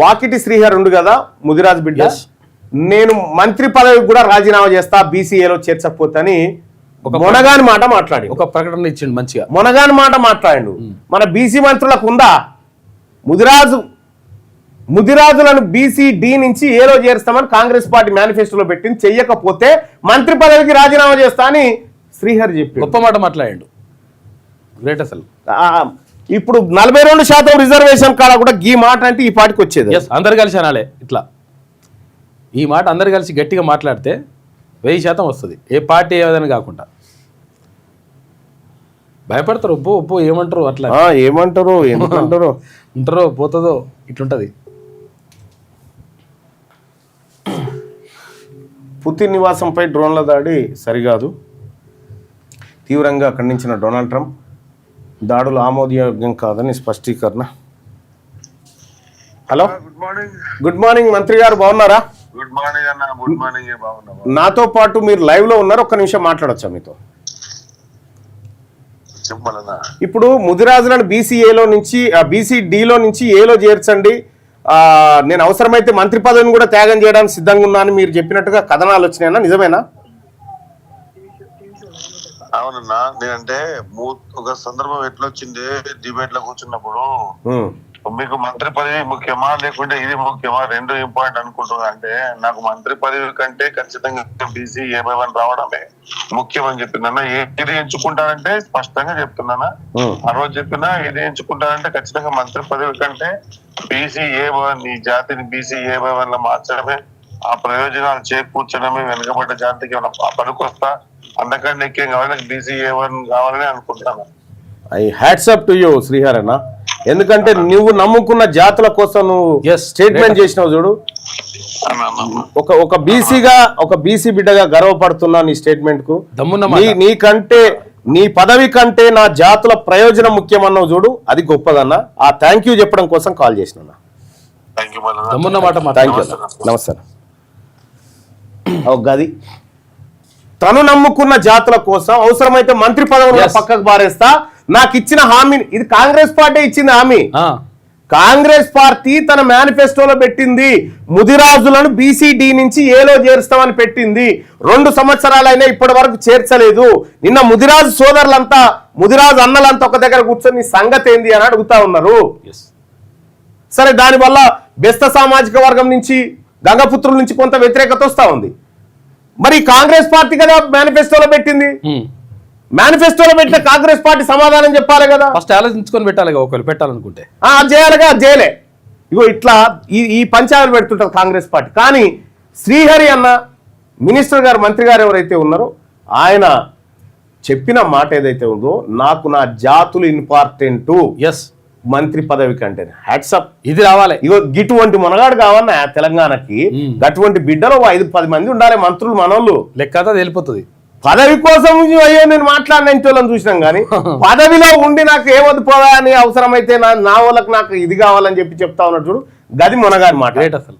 వాకిటి శ్రీహర్ ఉండు కదా ముదిరాజ్ బిడ్డ. నేను మంత్రి పదవికి కూడా రాజీనామా చేస్తా బీసీఏలో చేర్చకపోతని ఒక మొనగాని మాట మాట్లాడి ఒక ప్రకటన ఇచ్చిండు మంచిగా. మొనగాని మాట మాట్లాడిండు. మన బీసీ మంత్రులకు ఉందా ముదిరాజు ముదిరాజులను బీసీ డి నుంచి ఏలో చేరుస్తామని కాంగ్రెస్ పార్టీ మేనిఫెస్టోలో పెట్టింది చెయ్యకపోతే మంత్రి పదవికి రాజీనామా చేస్తా అని శ్రీహరి చెప్పి గొప్ప మాట మాట్లాడిండు. గ్రేట్ అసలు. ఇప్పుడు నలభై రెండు శాతం రిజర్వేషన్ కాడ కూడా ఈ మాట అంటే ఈ పాటికి వచ్చేది. అందరు కలిసి అనాలే ఇట్లా. ఈ మాట అందరు కలిసి గట్టిగా మాట్లాడితే వెయ్యి శాతం వస్తుంది. ఏ పార్టీ ఏదని కాకుండా. భయపడతారు ఒప్పు ఒప్పు ఏమంటారు? అట్లా. ఏమంటారు ఎందుకంటారు ఉంటారో పోతుందో ఇట్లుంటది. పుతిన్ నివాసంపై డ్రోన్ల దాడి సరికాదు తీవ్రంగా ఖండించిన డొనాల్డ్ ట్రంప్. దాడులు ఆమోదయోగ్యం కాదని స్పష్టీకరణ. Hello? Good morning. Good morning మంత్రి గారు బాగున్నారా? గుడ్ మార్నింగ్ అన్న గుడ్ మార్నింగ్ బాగున్నావా నాతో పాటు మీరు లైవ్లో ఉన్నారు ఒక్క నిమిషం మాట్లాడొచ్చా మీతో? ఇప్పుడు ముదిరాజులను బీసీఏలో నుంచి బీసీ డిలో నుంచి ఏలో చేర్చండి. నేను అవసరమైతే మంత్రి పదవిని కూడా త్యాగం చేయడానికి సిద్ధంగా ఉన్నాను మీరు చెప్పినట్టుగా కథనాలు వచ్చినాయన్నా నిజమేనా? అవునన్నా నేనంటే ఒక సందర్భం ఎట్లా వచ్చింది డిబేట్లో కూర్చున్నప్పుడు మీకు మంత్రి పదవి ముఖ్యమా లేకుంటే ఇది ముఖ్యమా రెండు ఇంపార్టెంట్ అనుకుంటున్నా అంటే నాకు మంత్రి పదవి కంటే ఖచ్చితంగా బీసీ ఏమై వన్ రావడమే ముఖ్యం అని చెప్పిందన్న ఏది ఎంచుకుంటానంటే స్పష్టంగా చెప్తున్నానా. ఆ రోజు చెప్పినా ఏది ఎంచుకుంటానంటే ఖచ్చితంగా మంత్రి పదవి కంటే బీసీ ఏ వన్ ఈ జాతిని బీసీ ఏ వన్లో మార్చడమే ఆ ప్రయోజనాలు చేకూర్చడమే వెనుకబడ్డ జాతికి ఏమైనా పనికొస్తా అందుకంటే ఎక్కువ కావాలని బీసీ ఏ వన్ కావాలని అనుకుంటున్నాను I hats up to you Srihar అన్న ఎందుకంటే నువ్వు నమ్ముకున్న జాతుల కోసం నువ్వు స్టేట్మెంట్ చేసినావు చూడు. అన్న, అన్న, అన్న. ఒక ఒక బీసీగా ఒక బీసీ బిడ్డగా గర్వపడుతున్నా నీ స్టేట్మెంట్కు నీకంటే నీ పదవి కంటే నా జాతుల ప్రయోజనం ముఖ్యమన్నావు చూడు. అది గొప్పదన్న. ఆ థ్యాంక్ యూ చెప్పడం కోసం కాల్ చేసిన థ్యాంక్ యూ మళ్ళీ దమ్మున్న మాట థ్యాంక్ యూ. ఓ గది. తను నమ్ముకున్న జాతుల కోసం అవసరమైతే మంత్రి పదవులు. పక్కకు బారేస్తా నాకు ఇచ్చిన హామీ ఇది కాంగ్రెస్ పార్టీ ఇచ్చింది హామీ. కాంగ్రెస్ పార్టీ తన మేనిఫెస్టోలో పెట్టింది. ముదిరాజులను బీసీడీ నుంచి ఏలో చేరుస్తామని పెట్టింది. రెండు సంవత్సరాలైనా ఇప్పటి వరకు చేర్చలేదు. నిన్న ముదిరాజు సోదరులంతా ముదిరాజు అన్నలంతా ఒక దగ్గర కూర్చొని సంగతి ఏంది అని అడుగుతా ఉన్నారు. సరే దానివల్ల బెస్త సామాజిక వర్గం నుంచి గంగపుత్రుల నుంచి కొంత వ్యతిరేకత వస్తా ఉంది. మరి కాంగ్రెస్ పార్టీ కదా మేనిఫెస్టోలో పెట్టింది. మేనిఫెస్టోలో పెట్టిన కాంగ్రెస్ పార్టీ సమాధానం చెప్పాలి కదా? ఫస్ట్ ఆలోచించుకొని పెట్టాలి కదా ఒకరు పెట్టాలనుకుంటే. ఆ, అది చేయాలిగా అది చేయలే. ఇగో ఇట్లా ఈ ఈ పంచాయతీలు పెడుతుంటారు కాంగ్రెస్ పార్టీ. కానీ శ్రీహరి అన్న మినిస్టర్ గారు మంత్రి గారు ఎవరైతే ఉన్నారో ఆయన చెప్పిన మాట ఏదైతే ఉందో నాకు నా జాతులు ఇంపార్టెంట్ ఎస్ మంత్రి పదవి కంటే. హ్యాట్సప్ ఇది రావాలి. ఇగో గిటువంటి మునగాడు కావన్నా తెలంగాణకి. అటువంటి బిడ్డలు ఐదు పది మంది ఉండాలి మంత్రులు మనోళ్ళు. లెక్క తెలిపోతుంది. పదవి కోసం అయ్యో నేను మాట్లాడిన ఇంటోళ్ళని చూసినాం కానీ పదవిలో ఉండి నాకు ఏమొద్దు పోదా అని అవసరమైతే నా నా వాళ్ళకి నాకు ఇది కావాలని చెప్పి చెప్తా ఉన్నట్టు గది మునగాని మాట. అసలు.